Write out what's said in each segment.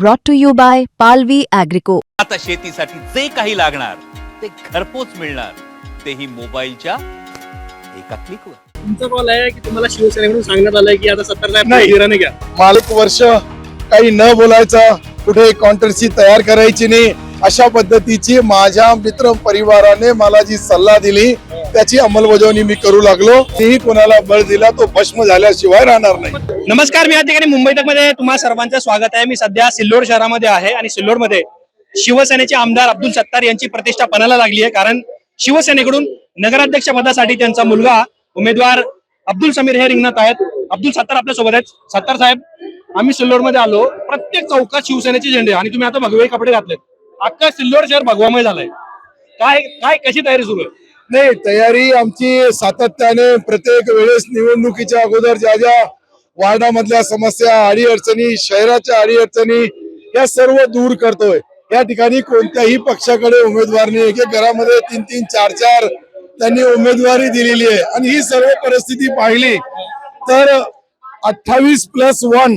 brought to you by Palvi Agrico. आता शेतीसाठी जे काही लागणार ते घरपोच मिळणार तेही मोबाईलच्या एका क्लिकवर तुमचा कॉल आहे की तुम्हाला शिवसेनेकडून सांगण्यात आलंय की आता सत्तर नाही. घ्या मालिक वर्ष काही न बोलायचं कुठे कॉन्ट्रसी तयार करायची नाही अशा पद्धतीची माझ्या मित्र परिवाराने मला जी सल्ला दिली त्याची अंमलबजावणी मी करू लागलो. तेही कोणाला बळ दिला तो भस्म झाल्याशिवाय राहणार नाही. नमस्कार मी या ठिकाणी मुंबई तकमध्ये तुम्हाला सर्वांचं स्वागत आहे. मी सध्या सिल्लोड शहरामध्ये आहे आणि सिल्लोडमध्ये शिवसेनेचे आमदार अब्दुल सत्तार यांची प्रतिष्ठा पणाला लागली आहे. कारण शिवसेनेकडून नगराध्यक्ष पदासाठी त्यांचा मुलगा उमेदवार अब्दुल समीर हे रिंगणात आहेत. अब्दुल सत्तार आपल्यासोबत आहेत. सत्तार साहेब आम्ही सिल्लोडमध्ये आलो. प्रत्येक चौकात शिवसेनेचे झेंडे आणि तुम्ही आता भगवे कपडे घातलेत. अख्खा सिल्लोड शहर भगवामय झालंय. काय काय कशी तयारी सुरू आहे? नाही तयारी आमची सातत्याने प्रत्येक वेळेस निवडणुकीच्या अगोदर ज्या ज्या वार्डामधल्या समस्या अडीअडचणी शहराच्या अडीअडचणी या सर्व दूर करतोय. या ठिकाणी कोणत्याही पक्षाकडे उमेदवार नाही. एके एक घरामध्ये तीन तीन चार चार त्यांनी उमेदवारी दिलेली आहे. आणि ही सर्व परिस्थिती पाहिली तर अठ्ठावीस प्लस वन.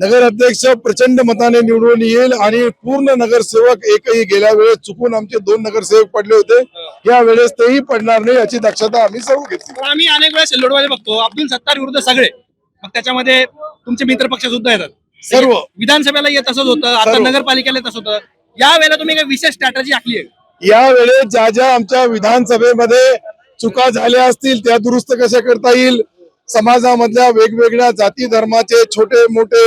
नगर अध्यक्ष प्रचंड मताने निवडून येईल आणि पूर्ण नगरसेवक एकही गेल्या वेळेस चुकून आमचे दोन नगरसेवक पडले होते. या वेळेस तेही पडणार नाही याची दक्षता आम्ही सर्व घेतली. आम्ही अनेक वेळा सिल्लोडमध्ये बघतो. अब्दुल सत्तार विरुद्ध सगळे. मग त्याच्यामध्ये तुमचे मित्र पक्ष सुद्धा येतात. सर्व. विधानसभेला येत तसंच होतं आता. नगरपालिकेला तसं होतं. या वेळेला तुम्ही काही विशेष स्ट्रॅटजी आखली आहे? या वेळेस ज्या ज्या आमच्या विधानसभेमध्ये चुका झाल्या असतील त्या दुरुस्त कशा करता येईल? समाजामधल्या वेगवेगळ्या जाती धर्माचे छोटे मोठे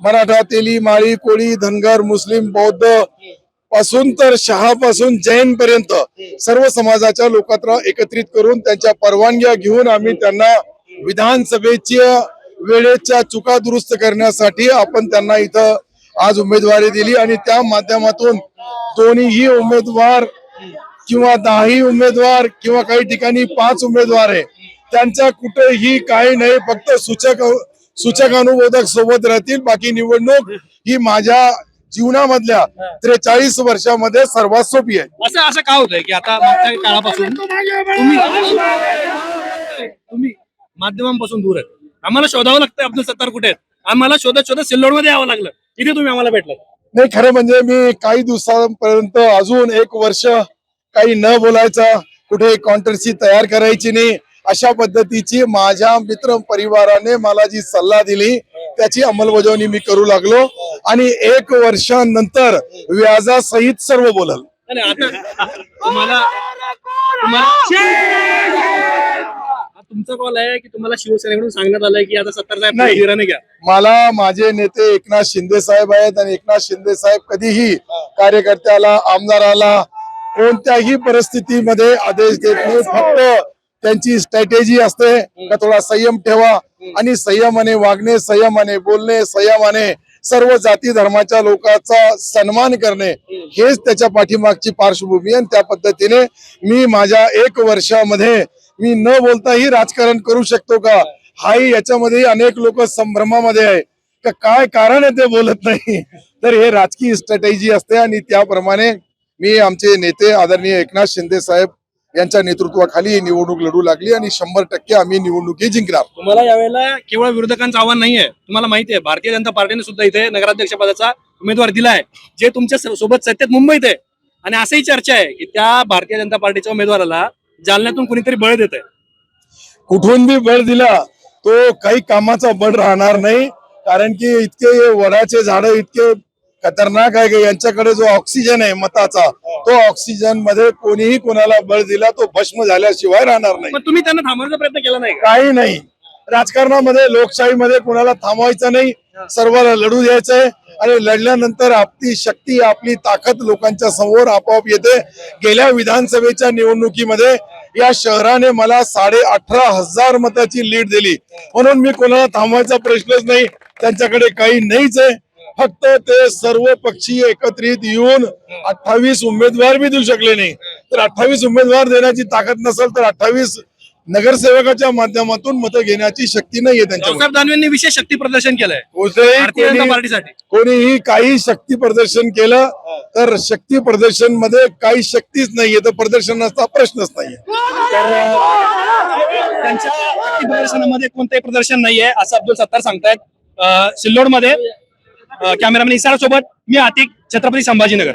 मराठा तेली माळी कोळी धनगर मुस्लिम बौद्धपासून तर शहापासून जैन पर्यंत सर्व समाजाच्या लोकांना एकत्रित करून त्यांच्या परवानग्या घेऊन आम्ही त्यांना विधानसभेच्या वेळेच्या चुका दुरुस्त करण्यासाठी आपण त्यांना इथं आज उमेदवारी दिली आणि त्या माध्यमातून दोन्हीही उमेदवार किंवा दहाही उमेदवार किंवा काही ठिकाणी पाच उमेदवार आहे त्यांच्या कुठेही काही नाही फक्त सूचक सूचक अनुमोदक सोबत राहतील. बाकी निवडणूक ही माझ्या जीवनामधल्या त्रेचाळीस वर्षामध्ये सर्वात सोपी आहे. असं असं का होतंय की आता मागच्या काळापासून तुम्ही तुम्ही माध्यमांपासून दूर आहेत. आम्हाला शोधावं लागतं अब्दुल सत्तार कुठे आहेत? आम्हाला शोधत शोधत सिल्लोडमध्ये यावं लागलं. इथे तुम्ही आम्हाला भेटलात. नाही खरं म्हणजे मी काही दिवसांपर्यंत अजून एक वर्ष काही न बोलायचं कुठे कॉन्ट्रसी तयार करायची नाही. अशा पद्धतीची माझ्या मित्र परिवाराने मला जी सल्ला दिली त्याची अंमलबजावणी मी करू लागलो आणि एक वर्षानंतर व्याजासहित सर्व बोलल. तुमचा कॉल आहे की तुम्हाला शिवसेनेकडून सांगण्यात आलंय की आता सत्तार साहेब घ्या. मला माझे नेते एकनाथ शिंदे साहेब आहेत आणि एकनाथ शिंदे साहेब कधीही कार्यकर्त्याला आमदाराला कोणत्याही परिस्थितीमध्ये आदेश देत नाही. फक्त त्यांची स्ट्रॅटेजी असते का थोडा संयम ठेवा. आणि संयमाने वागणे संयमाने बोलणे संयमाने सर्व जाती धर्माच्या लोकांचा सन्मान करणे हेच त्याच्या पाठीमागची पार्श्वभूमी आणि त्या पद्धतीने मी माझ्या एक वर्षामध्ये मी न बोलताही राजकारण करू शकतो का? हाही याच्यामध्ये अनेक लोक संभ्रमामध्ये आहे. का काय कारण आहे ते बोलत नाही. तर हे राजकीय स्ट्रॅटेजी असते आणि त्याप्रमाणे मी आमचे नेते आदरणीय एकनाथ शिंदे साहेब यांच्या नेतृत्वाखाली ही निवडणूक लढू लागली आणि शंभर टक्के आम्ही निवडणुकी जिंकणार. तुम्हाला यावेळेला केवळ विरोधकांचं आव्हान नाहीये. तुम्हाला माहिती आहे भारतीय जनता पार्टीने सुद्धा इथे नगराध्यक्ष पदाचा उमेदवार दिलाय. जे तुमच्यासोबत सत्तेत मुंबईत आहे. आणि असंही चर्चा आहे की त्या भारतीय जनता पार्टीच्या उमेदवाराला जालन्यातून कुणीतरी बळ देत आहे कुठून बी बळ दिला तो काही कामाचा बळ राहणार नाही. कारण की इतके वडाचे झाड इतके खतरनाक आहे की यांच्याकडे जो ऑक्सिजन आहे मताचा तो ऑक्सिजनमध्ये कोणीही कोणाला बळ दिला तो भस्म झाल्याशिवाय राहणार नाही. तुम्ही त्यांना थांबवण्याचा प्रयत्न केला नाही काही नाही. राजकारणामध्ये लोकशाहीमध्ये कोणाला थांबवायचं नाही. सर्वांना लढू द्यायचंय आणि लढल्यानंतर आपली शक्ती आपली ताकद लोकांच्या समोर आपोआप येते. गेल्या विधानसभेच्या निवडणुकीमध्ये या शहराने मला साडे अठरा हजार मताची लीड दिली. म्हणून मी कोणाला थांबवायचा प्रश्नच नाही. त्यांच्याकडे काही नाहीच आहे. फक्त ते सर्व पक्षी एकत्रित येऊन अठ्ठावीस उमेदवार बी देऊ शकले नाही. तर अठ्ठावीस उमेदवार देण्याची ताकद नसेल तर अठ्ठावीस नगरसेवकाच्या माध्यमातून मतं घेण्याची शक्ती नाहीये रावसाहेब दानवेंनी विशेष शक्ती प्रदर्शन केलंय. कोणत्याही भारतीय जनता कोणी- पार्टीसाठी. कोणीही काही शक्ती प्रदर्शन केलं तर शक्ती प्रदर्शनमध्ये काही शक्तीच नाहीये तर प्रदर्शनाचा प्रश्नच नाहीये. तर त्यांच्या शक्ती प्रदर्शनामध्ये कोणतंही प्रदर्शन नाहीये असं अब्दुल सत्तार सांगतायत. सिल्लोडमध्ये कॅमेरामॅन इसारासोबत मी आतिक छत्रपती संभाजीनगर.